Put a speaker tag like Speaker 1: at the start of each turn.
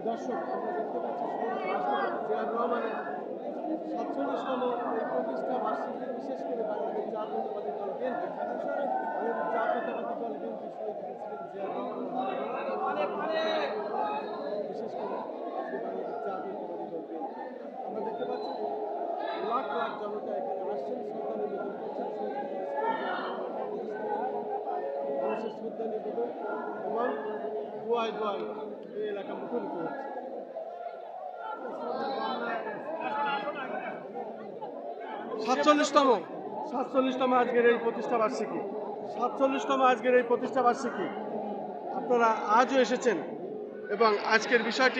Speaker 1: দর্শক আমরা দেখতে পাচ্ছি জিয়াউর রহমানের সাতচল্লিশতম এই প্রতিষ্ঠা বার্ষিকী, বিশেষ করে বাংলাদেশ জাতীয়তাবাদী দল বিএনপি জাতীয়তাবাদী দল বিশেষ করে জাতীয়তাবাদী দল আমরা দেখতে পাচ্ছি লাখ লাখ জনতা দোয়ায় দোয়ায় এই এলাকা মুখরিত হচ্ছে সাতচল্লিশতম। সাতচল্লিশতম আজকের এই প্রতিষ্ঠা বার্ষিকী। সাতচল্লিশতম আজকের এই প্রতিষ্ঠা বার্ষিকী। আপনারা আজও এসেছেন এবং আজকের বিষয়টি